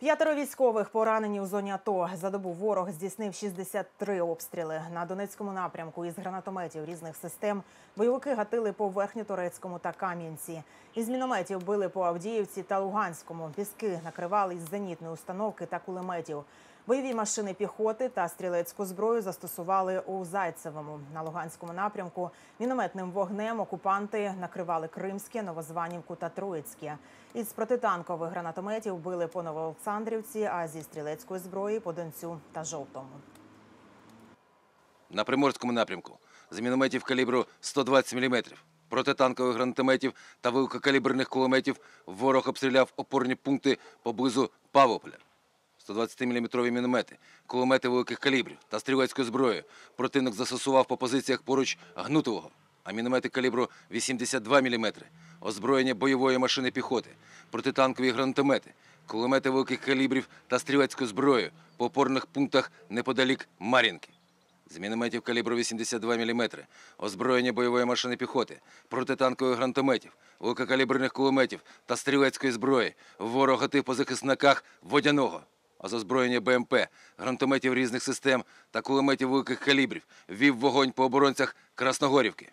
П'ятеро військових поранені у зоні АТО. За добу ворог здійснив 63 обстріли. На Донецькому напрямку із гранатометів різних систем бойовики гатили по Верхньоторецькому та Кам'янці. Із мінометів били по Авдіївці та Луганському. Піски накривали із зенітної установки та кулеметів. Бойові машини піхоти та стрілецьку зброю застосували у Зайцевому. На Луганському напрямку мінометним вогнем окупанти накривали Кримське, Новозванівку та Троїцьке. Із протитанкових гранатометів били по Новоолександрівці, а зі стрілецької зброї по Донцю та Жовтому. на Приморському напрямку з мінометів калібру 120 мм, протитанкових гранатометів та великокаліберних кулеметів ворог обстріляв опорні пункти поблизу Павлополя. 120-мм міномети, кулемети великих калібрів та стрілецькою зброєю противник застосував по позиціях поруч Гнутового, а міномети калібру 82 мм, озброєння бойової машини піхоти, протитанкові гранатомети, кулемети великих калібрів та стрілецькою зброєю по опорних пунктах неподалік Мар'їнки. З мінометів калібру 82 мм, озброєння бойової машини піхоти, протитанкових гранатометів, великокаліберних кулеметів та стрілецької зброї ворог гатив по захисниках водяного. А з озброєння БМП, гранатометів різних систем та кулеметів великих калібрів вів вогонь по оборонцях Красногорівки.